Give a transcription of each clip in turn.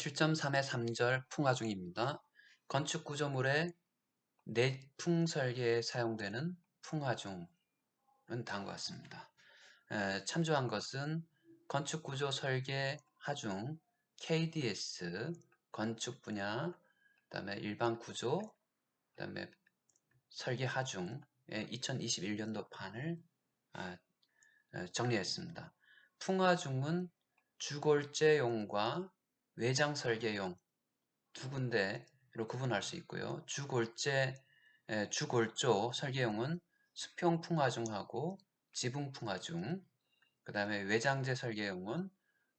7.3의 3절 풍화 중입니다. 건축 구조물의 내풍 설계에 사용되는 풍화 중은 다음과 같습니다. 에, 참조한 것은 건축 구조 설계 하중 KDS 건축 분야 그다음에 일반 구조 그다음에 설계 하중의 2021년도 판을 아, 정리했습니다. 풍화중은 주골재용과 외장 설계용 두 군데로 구분할 수 있고요. 주골재, 주골조 설계용은 수평 풍화중하고 지붕 풍화중, 그 다음에 외장재 설계용은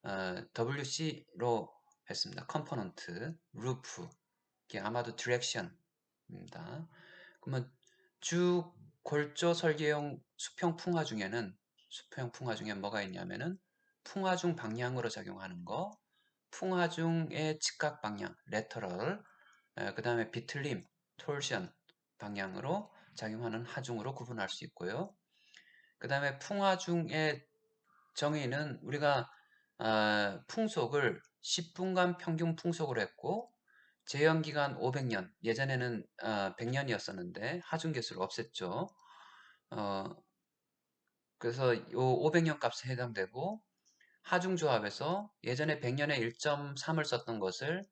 어, WC로 했습니다. 컴포넌트, 루프, 이게 아마도 디렉션입니다. 그러면 주 골조 설계용 수평 풍화 중에는 수평 풍화 중에 뭐가 있냐면은 풍화 중 방향으로 작용하는 거, 풍화중의 직각 방향, 레터럴, 그 다음에 비틀림, 톨션 방향으로 작용하는 하중으로 구분할 수 있고요. 그 다음에 풍화중의 정의는 우리가 어, 풍속을 10분간 평균 풍속으로 했고 재현기간 500년, 예전에는 어, 100년이었었는데 하중계수를 없앴죠. 어, 그래서 이 500년 값에 해당되고 하중조합에서 예전에 100년에 1.3을 썼던 것을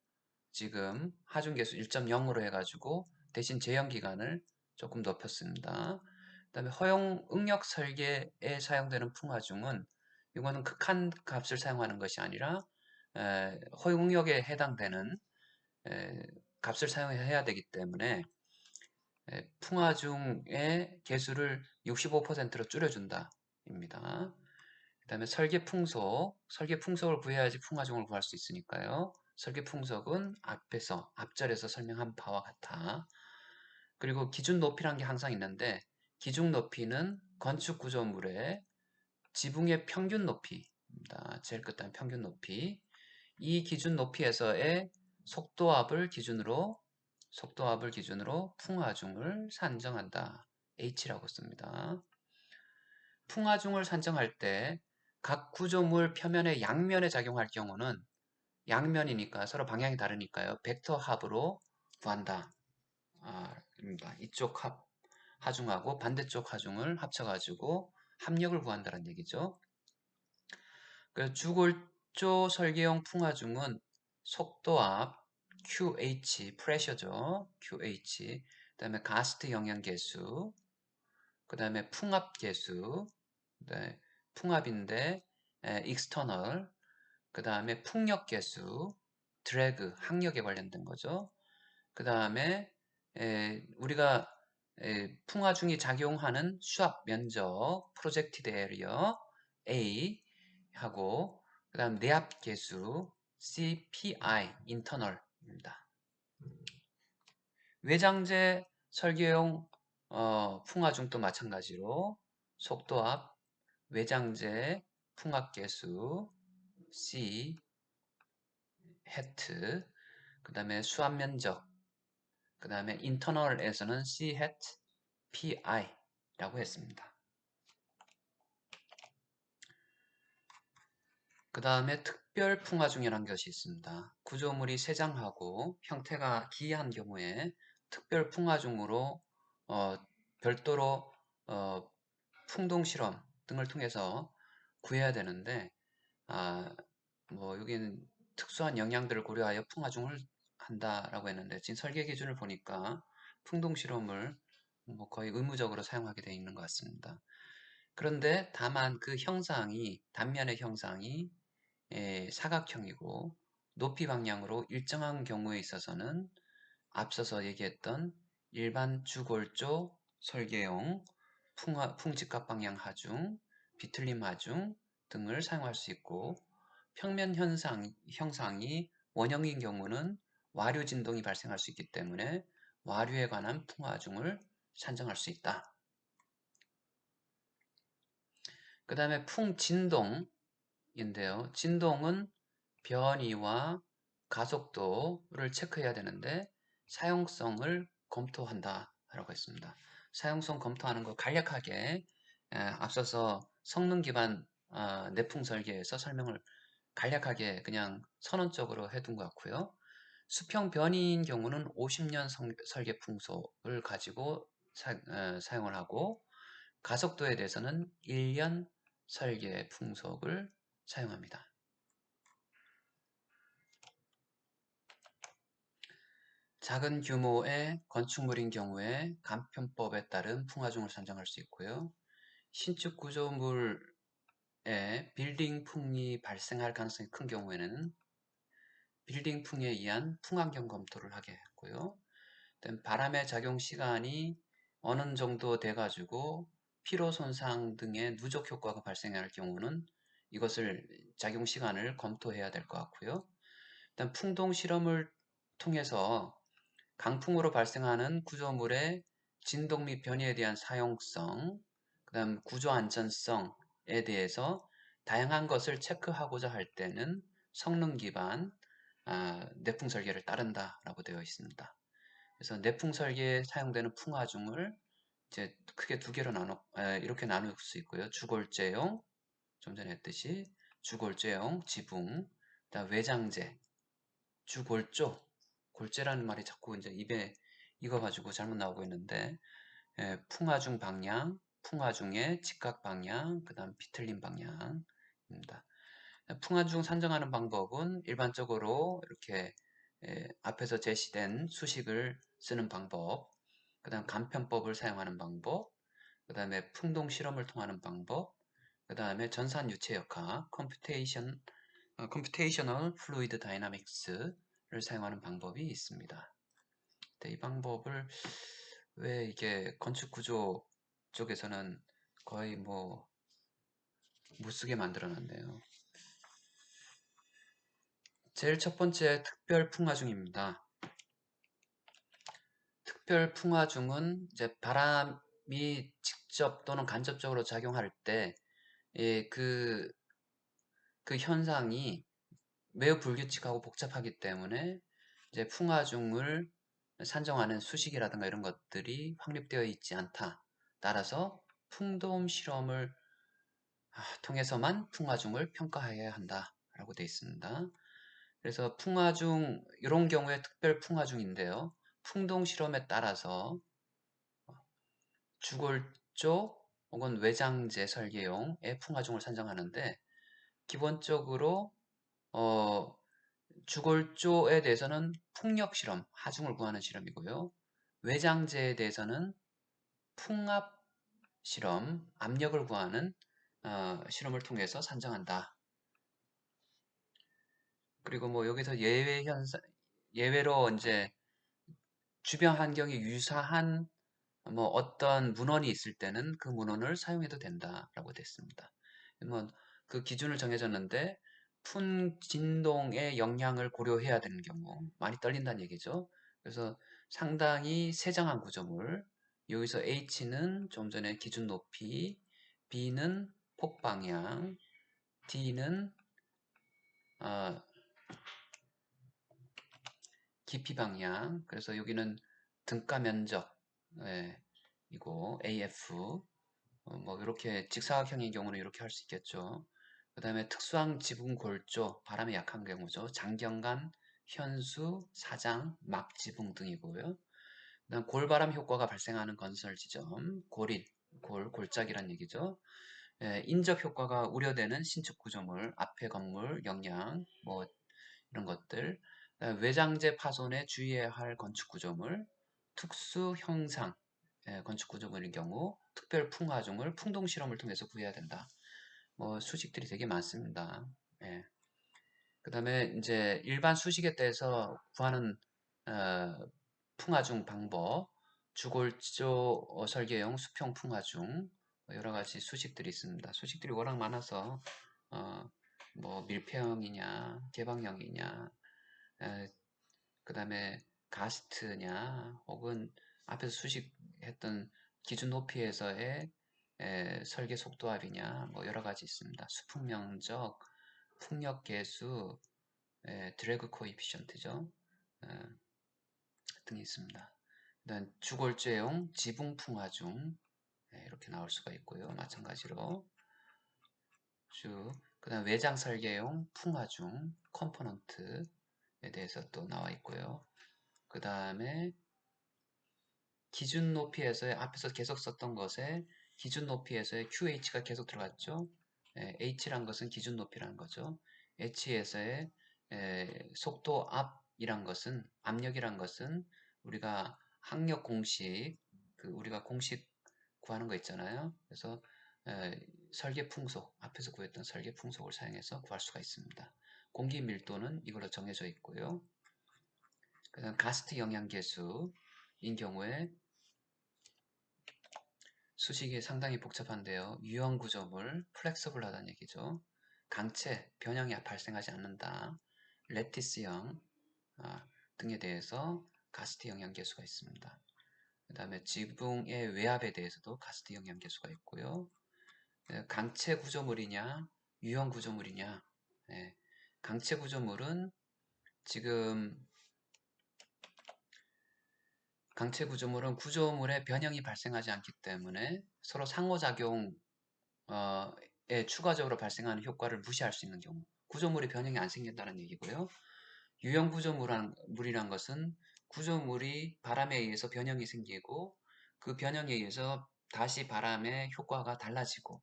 지금 하중계수 1.0으로 해가지고 대신 재현기간을 조금 높였습니다. 그 다음에 허용 응력 설계에 사용되는 풍화중은 이거는 극한 값을 사용하는 것이 아니라 에, 허용 응력에 해당되는 에, 값을 사용해야 되기 때문에 에, 풍화중의 개수를 65%로 줄여준다 입니다. 다음에 설계 풍속, 설계 풍속을 구해야지 풍화종을 구할 수 있으니까요. 설계 풍속은 앞에서, 앞절에서 설명한 바와 같아. 그리고 기준 높이란 게 항상 있는데 기준 높이는 건축 구조물의 지붕의 평균 높이입니다. 제일 끝단 평균 높이. 이 기준 높이에서의 속도압을 기준으로 속도압을 기준으로 풍화중을 산정한다. H라고 씁니다. 풍화중을 산정할 때 각 구조물 표면의 양면에 작용할 경우는 양면이니까 서로 방향이 다르니까요. 벡터 합으로 구한다. 아, 입니다. 이쪽 합, 하중하고 반대쪽 하중을 합쳐가지고 합력을 구한다는 얘기죠. 그 주골조 설계용 풍화중은 속도압 QH, 프레셔죠. QH. 그 다음에 가스트 영향 계수. 그 다음에 풍압 계수. 네. 풍압인데 external 그 다음에 풍력 계수 드래그 항력에 관련된 거죠. 그 다음에 우리가 에, 풍화 중에 작용하는 수압 면적 프로젝티드 에리어 A 하고 그 다음 내압 계수 CPI 인터널입니다. 외장재 설계용 어, 풍화중도 마찬가지로 속도압 외장재 풍압계수 C 헤트 그 다음에 수압면적 그 다음에 인터널에서는 C 헤트 PI 라고 했습니다. 그 다음에 특별 풍화 중이라는 것이 있습니다. 구조물이 세장하고 형태가 기이한 경우에 특별 풍화 중으로 어, 별도로 어, 풍동 실험 등을 통해서 구해야 되는데 아, 뭐 여기는 특수한 영향들을 고려하여 풍화중을 한다라고 했는데 지금 설계 기준을 보니까 풍동 실험을 뭐 거의 의무적으로 사용하게 되어 있는 것 같습니다. 그런데 다만 그 형상이 단면의 형상이 에, 사각형이고 높이 방향으로 일정한 경우에 있어서는 앞서서 얘기했던 일반 주골조 설계용 풍화, 풍직각 방향 하중, 비틀림 하중 등을 사용할 수 있고 평면 현상, 형상이 원형인 경우는 와류 진동이 발생할 수 있기 때문에 와류에 관한 풍화중을 산정할 수 있다. 그 다음에 풍진동인데요. 진동은 변이와 가속도를 체크해야 되는데 사용성을 검토한다 라고 했습니다. 사용성 검토하는 거 간략하게 앞서서 성능 기반 어, 내풍 설계에서 설명을 간략하게 그냥 선언적으로 해둔 것 같고요. 수평 변이인 경우는 50년 설계 풍속을 가지고 사, 어, 사용을 하고 가속도에 대해서는 1년 설계 풍속을 사용합니다. 작은 규모의 건축물인 경우에 간편법에 따른 풍화중을 산정할 수 있고요. 신축 구조물에 빌딩 풍이 발생할 가능성이 큰 경우에는 빌딩 풍에 의한 풍환경 검토를 하게 했고요. 바람의 작용 시간이 어느 정도 돼가지고 피로 손상 등의 누적 효과가 발생할 경우는 이것을 작용 시간을 검토해야 될 것 같고요. 일단 풍동 실험을 통해서 강풍으로 발생하는 구조물의 진동 및 변이에 대한 사용성, 그 다음 구조 안전성에 대해서 다양한 것을 체크하고자 할 때는 성능 기반 아, 내풍 설계를 따른다라고 되어 있습니다. 그래서 내풍 설계에 사용되는 풍화중을 이제 크게 두 개로 나눠 에, 이렇게 나눌 수 있고요. 주골제용, 좀 전에 했듯이 주골제용, 지붕, 외장재, 주골조, 골재라는 말이 자꾸 이제 입에 익어가지고 잘못 나오고 있는데 에, 풍화중 방향, 풍화중의 직각 방향, 그 다음 비틀림 방향입니다. 풍화중 산정하는 방법은 일반적으로 이렇게 에, 앞에서 제시된 수식을 쓰는 방법, 그 다음 간편법을 사용하는 방법, 그 다음에 풍동 실험을 통하는 방법, 그 다음에 전산 유체 역학, 컴퓨테이션, 어, 컴퓨테이셔널 플루이드 다이나믹스를 사용하는 방법이 있습니다. 네, 이 방법을 왜 이게 건축 구조 쪽에서는 거의 뭐 못쓰게 만들어 놨네요. 제일 첫 번째 특별 풍화중입니다. 특별 풍화중은 이제 바람이 직접 또는 간접적으로 작용할 때, 예, 그, 그 현상이 매우 불규칙하고 복잡하기 때문에 이제 풍화중을 산정하는 수식이라든가 이런 것들이 확립되어 있지 않다. 따라서 풍도음 실험을 아, 통해서만 풍화중을 평가해야 한다라고 되어 있습니다. 그래서 풍화중 이런 경우에 특별 풍화중인데요. 풍동 실험에 따라서 주골조 혹은 외장재 설계용의 풍화중을 산정하는데 기본적으로 어, 주골조에 대해서는 풍력 실험, 하중을 구하는 실험이고요. 외장재에 대해서는 풍압 실험, 압력을 구하는 어, 실험을 통해서 산정한다. 그리고 뭐 여기서 예외 현상, 예외로 이제 주변 환경이 유사한 뭐 어떤 문헌이 있을 때는 그 문헌을 사용해도 된다라고 됐습니다. 뭐 그 기준을 정해졌는데 푼 진동의 영향을 고려해야 되는 경우 많이 떨린다는 얘기죠. 그래서 상당히 세정한 구조물 여기서 H는 좀 전에 기준 높이 B는 폭 방향 D는 어, 깊이 방향 그래서 여기는 등가 면적 예, AF 어, 뭐 이렇게 직사각형인 경우는 이렇게 할 수 있겠죠. 그 다음에 특수한 지붕 골조 바람이 약한 경우죠. 장경간, 현수, 사장, 막 지붕 등이고요. 그다음 골바람 효과가 발생하는 건설 지점, 골일, 골, 골짜기란 얘기죠. 예, 인적 효과가 우려되는 신축 구조물, 앞에 건물, 영양, 뭐 이런 것들, 외장재 파손에 주의해야 할 건축 구조물, 특수 형상 예, 건축 구조물인 경우 특별 풍화중을 풍동 실험을 통해서 구해야 된다. 뭐 수식들이 되게 많습니다. 예. 그 다음에 이제 일반 수식에 대해서 구하는 어, 풍화중 방법, 주골조 설계용 수평 풍화중 뭐 여러 가지 수식들이 있습니다. 수식들이 워낙 많아서 어, 뭐 밀폐형이냐, 개방형이냐, 그 다음에 가스트냐 혹은 앞에서 수식했던 기준 높이에서의 에, 설계 속도합이냐 뭐 여러 가지 있습니다. 수풍 면적, 풍력 계수, 에, 드래그 코이피션트죠 등이 있습니다. 그다음 주골죄용 지붕 풍화중 에, 이렇게 나올 수가 있고요. 마찬가지로 쭉 그 다음 외장 설계용 풍화중 컴포넌트에 대해서 또 나와 있고요. 그 다음에 기준 높이에서의 앞에서 계속 썼던 것에 기준 높이에서의 QH가 계속 들어갔죠. 예, H란 것은 기준 높이라는 거죠. H에서의 에, 속도 압이란 것은 압력이란 것은 우리가 학력 공식 그 우리가 공식 구하는 거 있잖아요. 그래서 에, 설계 풍속 앞에서 구했던 설계 풍속을 사용해서 구할 수가 있습니다. 공기 밀도는 이걸로 정해져 있고요. 그다음 가스트 영양계수인 경우에 수식이 상당히 복잡한데요. 유형 구조물, 플렉서블하다는 얘기죠. 강체, 변형이 발생하지 않는다. 레티스형 아, 등에 대해서 가스트 영양계수가 있습니다. 그 다음에 지붕의 외압에 대해서도 가스트 영양계수가 있고요. 네, 강체 구조물이냐, 유형 구조물이냐. 네, 강체 구조물은 지금 강체 구조물은 구조물의 변형이 발생하지 않기 때문에 서로 상호작용에 추가적으로 발생하는 효과를 무시할 수 있는 경우 구조물의 변형이 안 생긴다는 얘기고요. 유형 구조물이란 것은 구조물이 바람에 의해서 변형이 생기고 그 변형에 의해서 다시 바람의 효과가 달라지고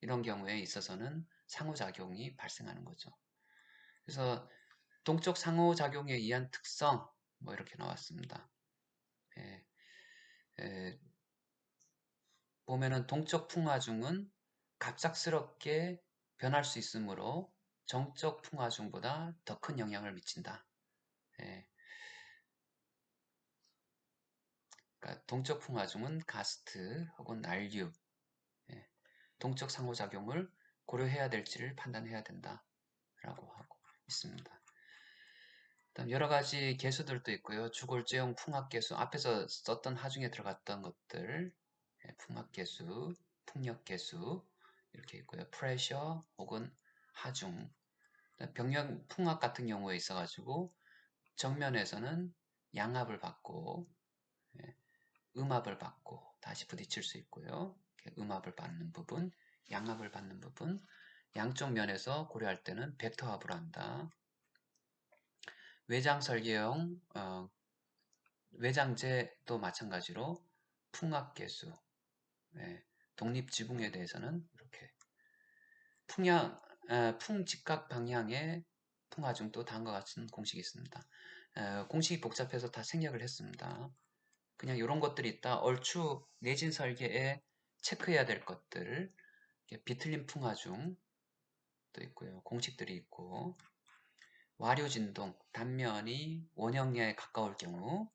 이런 경우에 있어서는 상호작용이 발생하는 거죠. 그래서 동적 상호작용에 의한 특성 뭐 이렇게 나왔습니다. 예, 예, 보면은 동적 풍화중은 갑작스럽게 변할 수 있으므로 정적 풍화중보다 더 큰 영향을 미친다. 예, 그러니까 동적 풍화중은 가스트 혹은 난류, 예, 동적 상호작용을 고려해야 될지를 판단해야 된다. 라고 하고 있습니다. 다음 여러 가지 개수들도 있고요. 주골제형 풍압개수 앞에서 썼던 하중에 들어갔던 것들 예, 풍압개수, 풍력개수 이렇게 있고요. 프레셔 혹은 하중 병력 풍압 같은 경우에 있어 가지고 정면에서는 양압을 받고 예, 음압을 받고 다시 부딪힐 수 있고요. 음압을 받는 부분, 양압을 받는 부분 양쪽 면에서 고려할 때는 벡터합을 한다. 외장 설계형 어, 외장재도 마찬가지로 풍압계수 네, 독립지붕에 대해서는 이렇게 풍향 에, 풍직각 방향의 풍화중도 다음과 같은 공식이 있습니다. 에, 공식이 복잡해서 다 생략을 했습니다. 그냥 이런 것들이 있다. 얼추 내진 설계에 체크해야 될 것들 비틀림 풍화중 도 있고요. 공식들이 있고 와류 진동, 단면이 원형에 가까울 경우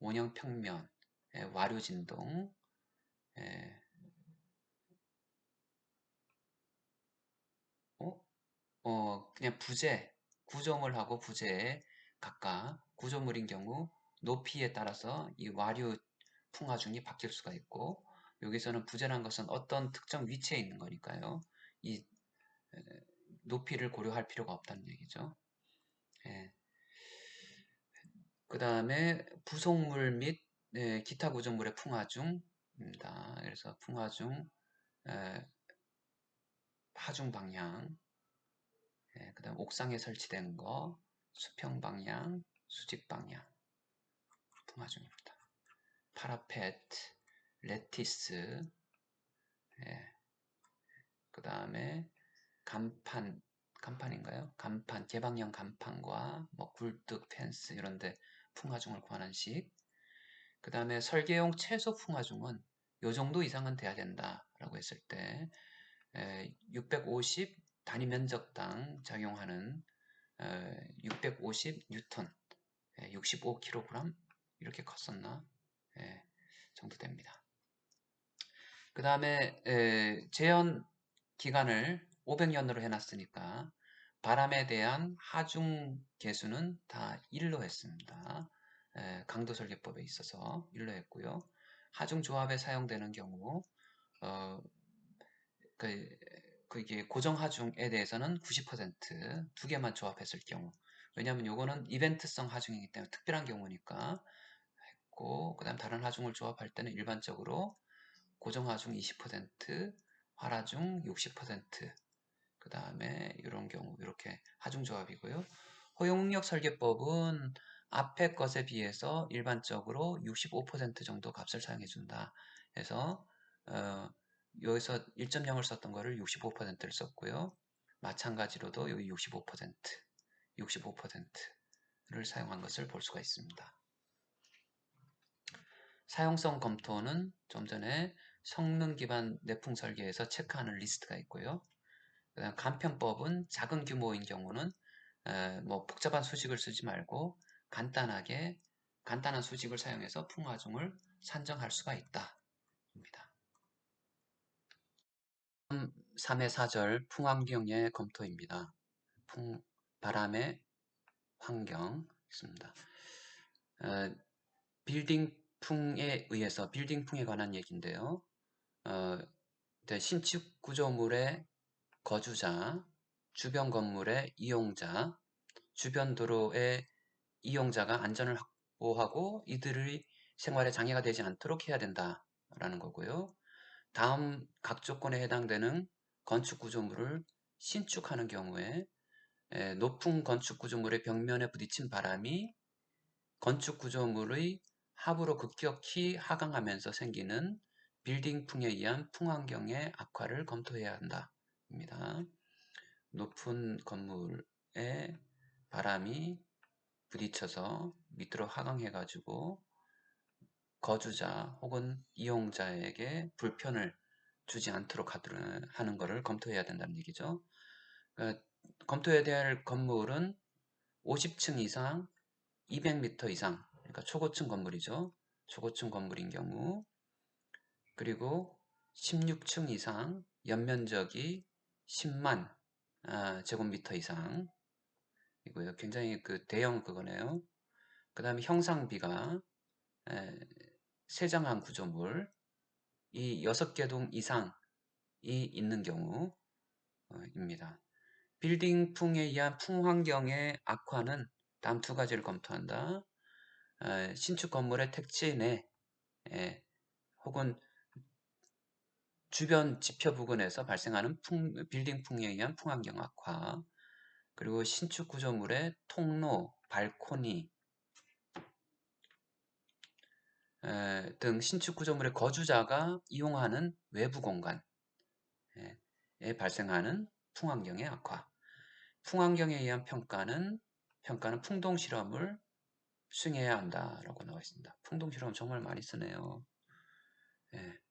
원형 평면, 예, 와류 진동, 예. 어? 어, 그냥 부재, 구조물 하고 부재에 각각 구조물인 경우 높이에 따라서 이 와류 풍화중이 바뀔 수가 있고 여기서는 부재란 것은 어떤 특정 위치에 있는 거니까요. 이 높이를 고려할 필요가 없다는 얘기죠. 예. 그 다음에 부속물 및 예, 기타 구조물의 풍화 중입니다. 그래서 풍화 중, 예, 하중 방향, 예, 그 다음 옥상에 설치된 거, 수평 방향, 수직 방향, 풍화 중입니다. 파라페트, 레티스, 예, 그 다음에 간판, 간판인가요? 간판, 개방형 간판과 뭐 굴뚝, 펜스 이런데 풍화중을 구하는 식. 그 다음에 설계용 최소 풍화중은 요 정도 이상은 돼야 된다라고 했을 때 650 단위 면적당 작용하는 650 뉴턴, 65kg 이렇게 컸었나 정도 됩니다. 그 다음에 재현 기간을 500년으로 해놨으니까 바람에 대한 하중 계수는 다 1로 했습니다. 에, 강도 설계법에 있어서 1로 했고요. 하중 조합에 사용되는 경우 어, 그, 그게 고정 하중에 대해서는 90%두 개만 조합했을 경우 왜냐하면 요거는 이벤트성 하중이기 때문에 특별한 경우니까 했고 그 다음 다른 하중을 조합할 때는 일반적으로 고정 하중 20% 활하중 60% 그 다음에 이런 경우 이렇게 하중조합이고요. 허용능력 설계법은 앞에 것에 비해서 일반적으로 65% 정도 값을 사용해 준다. 그래서 어, 여기서 1.0을 썼던 거를 65%를 썼고요. 마찬가지로도 여기 65% 65%를 사용한 것을 볼 수가 있습니다. 사용성 검토는 좀 전에 성능 기반 내풍 설계에서 체크하는 리스트가 있고요. 간편법은 작은 규모인 경우는 에, 뭐 복잡한 수식을 쓰지 말고 간단하게 간단한 수식을 사용해서 풍화중을 산정할 수가 있다. 입니다. 3의 4절 풍환경의 검토입니다. 풍, 바람의 환경 있습니다. 어, 빌딩풍에 의해서 빌딩풍에 관한 얘기인데요. 어, 신축 구조물의 거주자, 주변 건물의 이용자, 주변 도로의 이용자가 안전을 확보하고 이들의 생활에 장애가 되지 않도록 해야 된다라는 거고요. 다음 각 조건에 해당되는 건축 구조물을 신축하는 경우에 높은 건축 구조물의 벽면에 부딪힌 바람이 건축 구조물의 하부로 급격히 하강하면서 생기는 빌딩풍에 의한 풍환경의 악화를 검토해야 한다. 입니다. 높은 건물에 바람이 부딪혀서 밑으로 하강해 가지고 거주자 혹은 이용자에게 불편을 주지 않도록 하는 것을 검토해야 된다는 얘기죠. 그러니까 검토해야 될 건물은 50층 이상, 200m 이상, 그러니까 초고층 건물이죠. 초고층 건물인 경우 그리고 16층 이상, 연면적이 10만 아, 제곱미터 이상 이고요. 굉장히 그 대형 그거네요. 그 다음에 형상비가 에, 세장한 구조물 이 6개 동 이상이 있는 경우입니다. 빌딩풍에 의한 풍환경의 악화는 다음 두 가지를 검토한다. 에, 신축 건물의 택지 내 에, 혹은 주변 지표 부근에서 발생하는 풍, 빌딩 풍에 의한 풍환경 악화 그리고 신축 구조물의 통로, 발코니 에, 등 신축 구조물의 거주자가 이용하는 외부 공간에 발생하는 풍환경의 악화 풍환경에 의한 평가는 평가는 풍동 실험을 수행해야 한다라고 나와 있습니다. 풍동 실험 정말 많이 쓰네요. 예.